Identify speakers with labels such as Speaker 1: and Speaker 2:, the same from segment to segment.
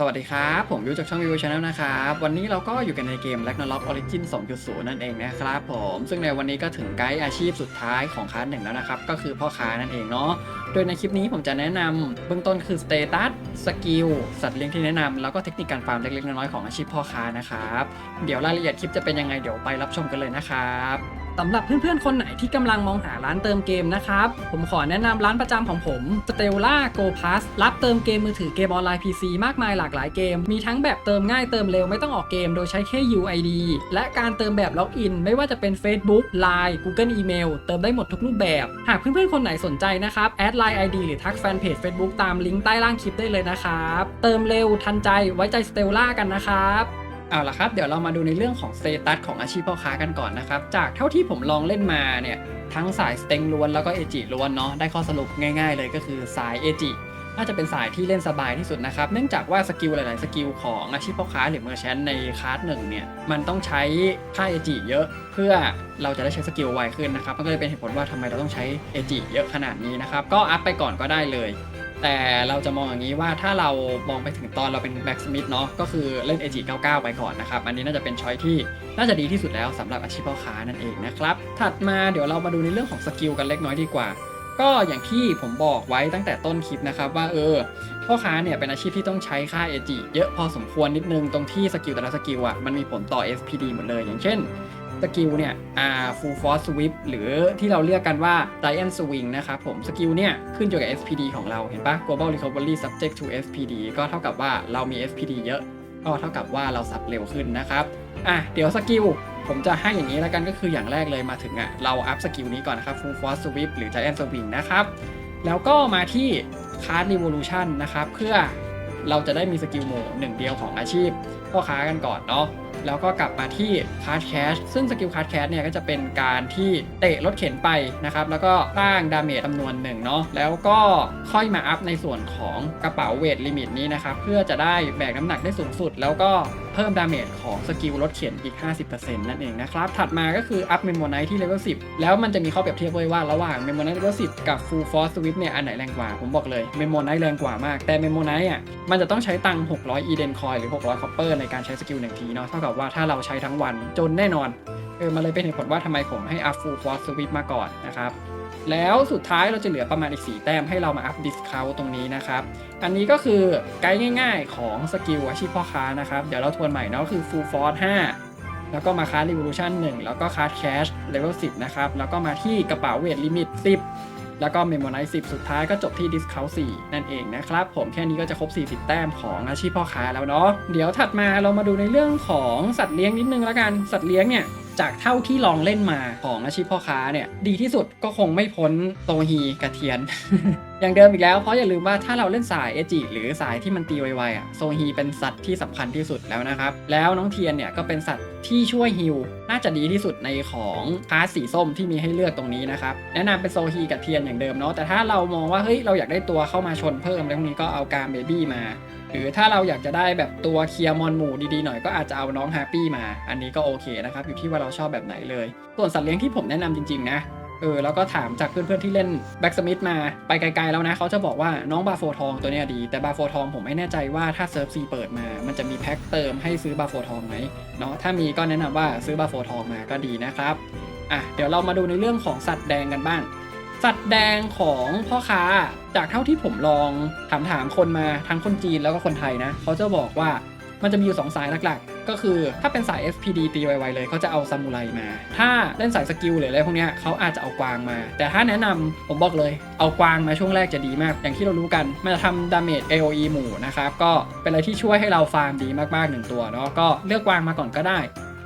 Speaker 1: สวัสดีครับ ผมยูจากช่องวิวชาแนลนะครับ วันนี้เราก็อยู่กันในเกม Ragnarok Origin 2.0 นั่นเองนะครับผม ซึ่งในวันนี้ก็ถึงไกด์อาชีพสุดท้ายของคลาหนึ่งแล้วนะครับ ก็คือพ่อค้านั่นเองเนาะโดยในคลิปนี้ผมจะแนะนำเบื้องต้นคือสเตตัสสกิลสัตว์เลี้ยงที่แนะนำแล้วก็เทคนิคการฟาร์มเล็กๆน้อยๆของอาชีพพ่อค้านะครับ เดี๋ยวรายละเอียดคลิปจะเป็นยังไงเดี๋ยวไปรับชมกันเลยนะครับ สำหรับเพื่อนๆ คนไหนที่กำลังมองหาร้านเติมเกมนะครับ ผมขอแนะนำร้านประจำของผม Stella Go Pass รับเติมเกมมือถือเกมออนไลน์ PC มากมายหลากหลายเกม มีทั้งแบบเติมง่ายเติมเร็วไม่ต้องออกเกมโดยใช้แค่ UID และการเติมแบบล็อกอิน ไม่ว่าจะเป็น Facebook Line Google Email เติมได้หมดทุกรูปแบบ หากเพื่อนๆ คนไหนสนใจนะครับแอด Line ID หรือทักแฟนเพจ Facebook ตามลิงก์ใต้ล่างคลิปได้เลยนะครับ เติมเร็วทันใจไว้ใจ Stella กันนะครับ เอาละครับเดี๋ยวเรามาดูในเรื่องของสเตตัสของอาชีพพ่อค้ากันก่อนนะครับ จากเท่าที่ผมลองเล่นมาเนี่ยทั้งสายสเต็งล้วนแล้วก็เอจิล้วนเนาะได้ข้อสรุปง่ายๆ เลยก็คือสายเอจิน่าจะเป็นสายที่เล่นสบายที่สุดนะครับ เนื่องจากว่าสกิลหลาย ๆ สกิลของอาชีพพ่อค้าหรือเมอร์แชนในคลาสหนึ่งเนี่ยมันต้องใช้ค่าเอจิเยอะ เพื่อเราจะได้ใช้สกิลไวขึ้นนะครับมันก็เลยเป็นเหตุผลว่าทำไมเราต้องใช้เอจิเยอะขนาดนี้นะครับก็อัพไปก่อนก็ได้เลย แต่เราจะมองอย่างนี้ว่าถ้าเรามองไปถึงตอนเราเป็นแบ็กสมิธเนาะก็คือเล่น AG 99 ไปก่อนนะครับ อันนี้น่าจะเป็นช้อยที่น่าจะดีที่สุดแล้วสำหรับอาชีพพ่อค้านั่นเองนะครับ ถัดมาเดี๋ยวเรามาดูในเรื่องของสกิลกันเล็กน้อยดีกว่า ก็อย่างที่ผมบอกไว้ตั้งแต่ต้นคลิปนะครับว่าเออพ่อค้าเนี่ยเป็นอาชีพที่ต้องใช้ค่า AG เยอะพอสมควรนิดนึงตรงที่สกิลแต่ละสกิลอะมันมีผลต่อ SPD หมดเลยอย่างเช่น สกิลเนี่ยอ่า full force sweep หรือที่เราเรียกกันว่า giant swing นะครับผมสกิลเนี่ยขึ้นอยู่กับ SPD ของเราเห็นปะ global recovery subject to SPD ก็เท่ากับว่าเรามี SPD เยอะก็เท่ากับว่าเราสับเร็วขึ้นนะครับอะเดี๋ยวสกิลผมจะให้อย่างนี้แล้วกันก็คืออย่างแรกเลยมาถึงอะเราอัพสกิลนี้ก่อนนะครับ full force sweep หรือ giant swing นะครับ แล้วก็มาที่ card revolution นะครับ เพื่อเราจะได้มีสกิลโหมดหนึ่งเดียวของอาชีพพ่อค้ากันก่อนเนาะ แล้วก็กลับมาที่คาร์ดแคชซึ่งสกิลคาร์ดแคชเนี่ยก็จะเป็นการที่เตะรถเข็นไปนะครับ แล้วก็สร้างดาเมจจำนวนหนึ่งเนาะแล้วก็ค่อยมาอัพในส่วนของกระเป๋าเวทลิมิตนี้นะครับ เพื่อจะได้แบกน้ำหนักได้สูงสุด แล้วก็ พิ่มดาเมจของสกิลรถเข็นอีก 50%นั่นเองนะครับ ถัดมาก็คืออัพเมมโมไนท์ที่เลเวล10 แล้วมันจะมีข้อเปรียบเทียบไว้ว่าระหว่างเมมโมไนท์เลเวล10 กับฟูลฟอร์สวิปเนี่ยอันไหนแรงกว่า ผมบอกเลยเมมโมไนท์แรงกว่ามาก แต่เมมโมไนท์อะมันจะต้องใช้ตังค์600อีเดนคอยหรือ 600คอปเปอร์ในการใช้สกิลหนึ่งทีเนาะเท่ากับว่าถ้าเราใช้ทั้งวันจนแน่นอน เออมันเลยเป็นเหตุผลว่าทำไมผมให้อัพฟูลฟอร์สวิปมาก่อนนะครับ แล้วสุดท้ายเราจะเหลือประมาณอีก 4 แต้มให้เรามาอัพดิสคาวตรงนี้นะครับ อันนี้ก็คือไกด์ง่ายๆของสกิลอาชีพพ่อค้านะครับ เดี๋ยวเราทวนใหม่เนาะคือ Full Force 5แล้วก็มาค้า Revolution 1แล้วก็ค้า Cash Level 10นะครับ แล้วก็มาที่กระเป๋าเวทลิมิต10แล้วก็ Memorize 10สุดท้ายก็จบที่ Discount 4นั่นเองนะครับ ผมแค่นี้ก็จะครบ 40 แต้มของอาชีพพ่อค้าแล้วเนาะเดี๋ยวถัดมาเรามาดูในเรื่องของสัตว์เลี้ยงนิดนึงแล้วกันสัตว์เลี้ยงเนี่ย จากเท่าที่ลองเล่นมาของอาชีพพ่อค้าเนี่ยดีที่สุดก็คงไม่พ้นโตฮีกระเทียน อย่างเดิมอีกแล้วเพราะอย่าลืมว่าถ้าเราเล่นสายเอจิหรือสายที่มันตีไวๆอะโซฮีเป็นสัตว์ที่สำคัญที่สุดแล้วนะครับ แล้วน้องเทียนเนี่ยก็เป็นสัตว์ที่ช่วยฮิลน่าจะดีที่สุดในของคลาสสีส้มที่มีให้เลือกตรงนี้นะครับแนะนำเป็นโซฮีกับเทียนอย่างเดิมเนาะแต่ถ้าเรามองว่าเฮ้ยเราอยากได้ตัวเข้ามาชนเพิ่มอะไรพวนี้ก็เอาการเบบี้มา หรือถ้าเราอยากจะได้แบบตัวเคลียร์มอนหมู่ดีๆหน่อยก็อาจจะเอาน้องแฮปปี้มา อันนี้ก็โอเคนะครับ อยู่ที่ว่าเราชอบแบบไหนเลย ส่วนสัตว์เลี้ยงที่ผมแนะนำจริงๆนะเออแล้วก็ถามจากเพื่อนๆที่เล่นแบ็กสมิธมาไปไกลๆแล้วนะ เขาจะบอกว่าน้องบาโฟทองตัวเนี้ยดี แต่บาโฟทองผมไม่แน่ใจว่าถ้าเซิร์ฟซีเปิดมา มันจะมีแพ็คเติมให้ซื้อบาโฟทองไหมเนาะถ้ามีก็แนะนำว่าซื้อบาโฟทองมาก็ดีนะครับอะเดี๋ยวเรามาดูในเรื่องของสัตว์แดงกันบ้าง สัตว์แดงของพ่อค้าจากเท่าที่ผมลองถามถามคนมาทั้งคนจีนแล้วก็คนไทยนะ เขาจะบอกว่ามันจะมีอยู่ 2 สายหลักๆ ก็คือถ้าเป็นสาย FPD ตีไวๆเลยเขาจะเอาซามูไรมา ถ้าเล่นสายสกิลหรืออะไรพวกนี้เขาอาจจะเอากวางมา แต่ถ้าแนะนำผมบอกเลย เอากวางมาช่วงแรกจะดีมาก อย่างที่เรารู้กัน มันจะทำดาเมจ AOE หมู่นะครับ ก็เป็นอะไรที่ช่วยให้เราฟาร์มดีมากๆหนึ่งตัวเนาะก็เลือกกวางมาก่อนก็ได้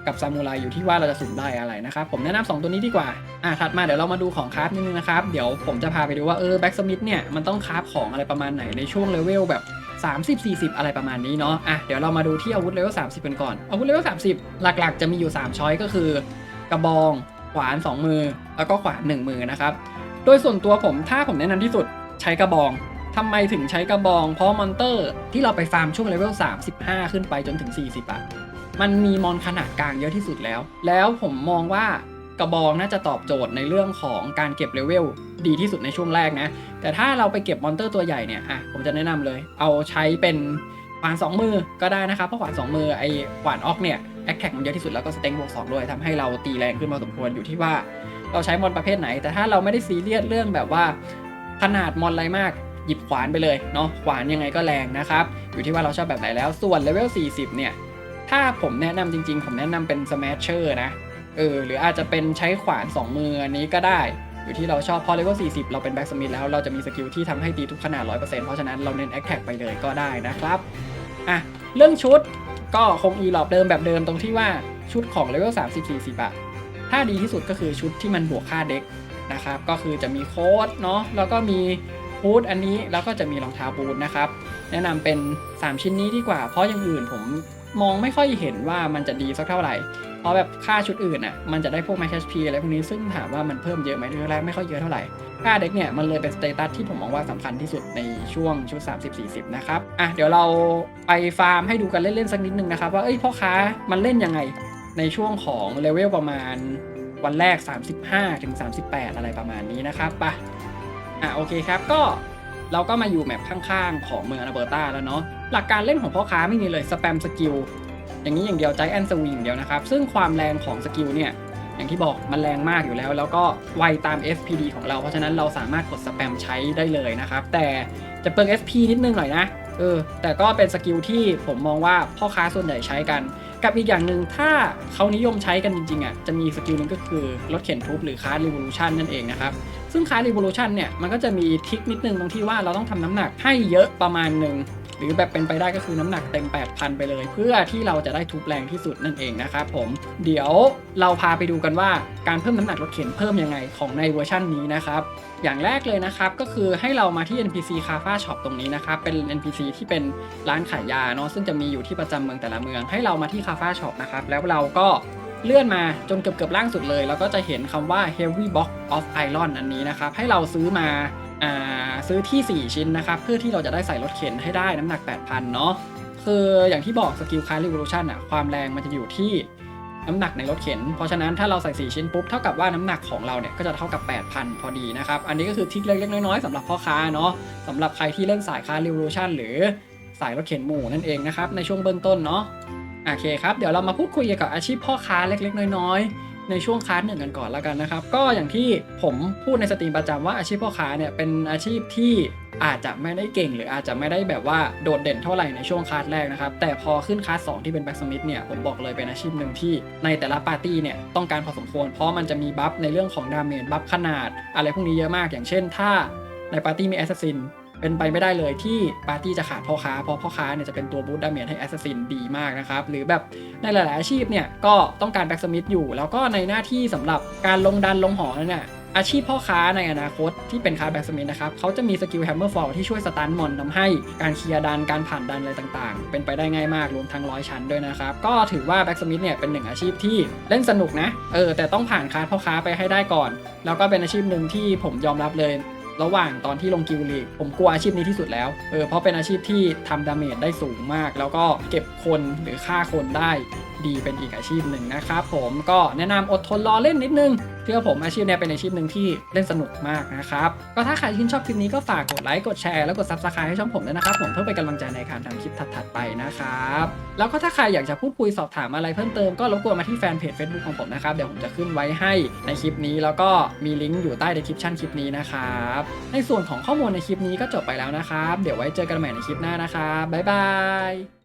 Speaker 1: กับซามูไรอยู่ที่ว่าเราจะสุ่มได้อะไรนะครับ ผมแนะนำสองตัวนี้ดีกว่า อะถัดมาเดี๋ยวเรามาดูของคราฟนิดนึงนะครับ เดี๋ยวผมจะพาไปดูว่าเออแบ็กสมิธเนี่ยมันต้องคราฟของอะไรประมาณไหนในช่วงเลเวลแบบ 30 40 อะไรประมาณนี้เนาะ อะเดี๋ยวเรามาดูที่อาวุธเลเวล30 กันก่อน อาวุธเลเวล30 หลักๆ จะมีอยู่ 3ช้อยก็คือ กระบอง ขวาน 2 มือ แล้วก็ขวาน 1 มือนะครับ โดยส่วนตัวผมถ้าผมแนะนำที่สุดใช้กระบองทำไมถึงใช้กระบอง เพราะมอนเตอร์ที่เราไปฟาร์มช่วงเลเวล35 ขึ้นไปจนถึง 40อะ มันมีมอนขนาดกลางเยอะที่สุดแล้ว แล้วผมมองว่ากระบองน่าจะตอบโจทย์ในเรื่องของการเก็บเลเวลดีที่สุดในช่วงแรกนะ แต่ถ้าเราไปเก็บมอนเตอร์ตัวใหญ่เนี่ยอะผมจะแนะนำเลย เอาใช้เป็นขวาน2มือก็ได้นะครับ เพราะขวาน2มือไอ้ขวานออกเนี่ยแอคแท็กมันเยอะที่สุดแล้วก็สเต็งบวก2ด้วยทำให้เราตีแรงขึ้นพอสมควรอยู่ที่ว่าเราใช้มอนประเภทไหน แต่ถ้าเราไม่ได้ซีเรียสเรื่องแบบว่าขนาดมอนอะไรมากหยิบขวานไปเลยเนาะขวานยังไงก็แรงนะครับ อยู่ที่ว่าเราชอบแบบไหนแล้วส่วนเลเวล40 เนี่ย ถ้าผมแนะนำจริงๆ ผมแนะนำเป็นสแมชเชอร์นะ เออ หรืออาจจะเป็นใช้ขวาน 2 มืออันนี้ก็ได้ อยู่ที่เราชอบพอเลเวล40 เราเป็นแบ็กสมิธแล้วเราจะมีสกิลที่ทำให้ตีทุกขนาด 100%เพราะฉะนั้นเราเน้นแอคแท็กไปเลยก็ได้นะครับ อะ เรื่องชุดก็คงอีหลอบเดิมแบบเดิมตรงที่ว่าชุดของเลเวล30 40อะถ้าดีที่สุดก็คือชุดที่มันบวกค่าเด็กนะครับ ก็คือจะมีโค้ดเนาะ แล้วก็มีฮูดอันนี้ แล้วก็จะมีรองเท้าบูทนะครับ แนะนำเป็น 3 ชิ้นนี้ดีกว่า เพราะอย่างอื่นผม มองไม่ค่อยเห็นว่ามันจะดีสักเท่าไหร่เพราะแบบค่าชุดอื่นอะมันจะได้พวก Max HP อะไรพวกนี้ซึ่งถามว่ามันเพิ่มเยอะไหมแรกไม่ค่อยเยอะเท่าไหร่ค่าเด็กเนี่ยมันเลยเป็นสเตตัสที่ผมมองว่าสำคัญที่สุดในช่วงชุด 30-40 นะครับอะเดี๋ยวเราไปฟาร์มให้ดูกันเล่นๆสักนิดนึงนะครับว่าเอ้ยพ่อค้ามันเล่นยังไงในช่วงของเลเวลประมาณวันแรก 35ถึง38 อะไรประมาณนี้นะครับไปะอะโอเคครับก็ เราก็มาอยู่แมปข้างๆ ของเมืองอนาเบอร์ตาแล้วเนาะหลักการเล่นของพ่อค้าไม่มีเลยสแปมสกิลอย่างนี้อย่างเดียวใจแอนสวิงอย่างเดียวนะครับ ซึ่งความแรงของสกิลเนี่ยอย่างที่บอกมันแรงมากอยู่แล้ว แล้วก็ไวตาม FPD ของเราเพราะฉะนั้นเราสามารถกดสแปมใช้ได้เลยนะครับ แต่จะเปลือง SP นิดนึงหน่อยนะเออแต่ก็เป็นสกิลที่ผมมองว่าพ่อค้าส่วนใหญ่ใช้กัน กับอีกอย่างหนึ่งถ้าเขานิยมใช้กันจริงๆอะจะมีสกิลหนึงก็คือรถเข็นทุบหรือคาร์ดรีวอลูชันนั่นเองนะครับซึ่งคาร์ดรีวอลูชันเนี่ยมันก็จะมีทริคนิดนึงตรงที่ว่าเราต้องทำน้ำหนักให้เยอะประมาณหนึ่ง หรือแบบเป็นไปได้ก็คือน้ำหนักเต็ม 8,000 ไปเลย เพื่อที่เราจะได้ทุบแรงที่สุดนั่นเองนะครับผมเดี๋ยวเราพาไปดูกันว่าการเพิ่มน้ำหนักรถเข็นเพิ่มยังไงของในเวอร์ชันนี้นะครับอย่างแรกเลยนะครับก็คือให้เรามาที่ NPC c a f a Shop ตรงนี้นะครับเป็น NPC ที่เป็นร้านขายยาเนาะซึ่งจะมีอยู่ที่ประจำเมืองแต่ละเมือง ให้เรามาที่ c a f a Shop นะครับแล้วเราก็เลื่อนมาจนเกือบเกือบล่างสุดเลย แล้วก็จะเห็นคำว่า Heavy Box of Iron อันนี้นะครับให้เราซื้อมา ซื้อที่ 4 ชิ้นนะครับ เพื่อที่เราจะได้ใส่รถเข็นให้ได้น้ำหนัก 8,000 เนาะคืออย่างที่บอกสกิลคาร์ Revolution อะความแรงมันจะอยู่ที่น้ำหนักในรถเข็น เพราะฉะนั้นถ้าเราใส่ 4 ชิ้นปุ๊บ เท่ากับว่าน้ำหนักของเราเนี่ยก็จะเท่ากับ 8,000 พอดีนะครับ อันนี้ก็คือทริคเล็กๆน้อยๆสำหรับพ่อค้าเนาะสำหรับใครที่เล่นสายคาร์ Revolution หรือสายรถเข็นหมู่นั่นเองนะครับในช่วงเบื้องต้นเนาะโอเคครับเดี๋ยวเรามาพูดคุยเกี่ยวกับอาชีพพ่อค้าเล็กๆ น้อยๆ ในช่วงคลาสหนึ่งกันก่อนแล้วกันนะครับ ก็อย่างที่ผมพูดในสตรีมประจำว่าอาชีพพ่อค้าเนี่ยเป็นอาชีพที่อาจจะไม่ได้เก่ง หรืออาจจะไม่ได้แบบว่าโดดเด่นเท่าไหร่ในช่วงคลาสแรกนะครับ แต่พอขึ้นคลาสสองที่เป็นแบ็กสมิธเนี่ยผมบอกเลยเป็นอาชีพหนึ่งที่ในแต่ละปาร์ตี้เนี่ยต้องการพอสมควร เพราะมันจะมีบัฟในเรื่องของดาเมจบัฟขนาด อะไรพวกนี้เยอะมากอย่างเช่น ถ้าในปาร์ตี้มีแอสซัสซิน เป็นไปไม่ได้เลยที่ปาร์ตี้จะขาดพ่อค้าเพราะพ่อค้าเนี่ยจะเป็นตัวบูตดาเมจให้แอสซัสซินดีมากนะครับหรือแบบในหลาย ๆ อาชีพเนี่ยก็ต้องการแบ็กสมิธอยู่ แล้วก็ในหน้าที่สำหรับการลงดันลงหอนั่นเนี่ยอาชีพพ่อค้าในอนาคตที่เป็นคาร์แบ็กสมิธนะครับเขาจะมีสกิลแฮมเมอร์ฟอลที่ช่วยสตันมอนทำให้การเคลียร์ดันการผ่านดันอะไรต่างๆ เป็นไปได้ง่ายมากรวมทั้งร้อยชั้นด้วยนะครับ ก็ถือว่าแบ็กสมิธเนี่ยเป็นหนึ่งอาชีพที่เล่นสนุกนะเออแต่ต้องผ่านคาร์พ่อค้าไปให้ได้ก่อน แล้วก็เป็นอาชีพหนึ่งที่ผมยอมรับเลย ระหว่างตอนที่ลงกิลลีกผมกลัวอาชีพนี้ที่สุดแล้วเออเพราะเป็นอาชีพที่ทำดาเมจได้สูงมาก แล้วก็เก็บคนหรือฆ่าคนได้ ดีเป็นอีกอาชีพหนึ่งนะครับผมก็แนะนำอดทนรอเล่นนิดนึงเชื่อผมอาชีพนี้เป็นอาชีพหนึ่งที่เล่นสนุกมากนะครับก็ถ้าใครชื่นชอบคลิปนี้ก็ฝากกดไลค์กดแชร์แล้วกดซับสไครต์ให้ช่องผมด้วยนะครับผมเพื่อเป็นกำลังใจในการทำคลิปถัดๆไปนะครับแล้วก็ถ้าใครอยากจะพูดคุยสอบถามอะไรเพิ่มเติมก็รบกวนมาที่แฟนเพจ Facebook ของผมนะครับเดี๋ยวผมจะขึ้นไว้ให้ในคลิปนี้แล้วก็มีลิงก์อยู่ใต้ description คลิปนี้นะครับในส่วนของข้อมูลในคลิปนี้ก็จบไปแล้วนะครับ เดี๋ยวไว้เจอกันใหม่ในคลิปหน้านะครับบ๊ายบาย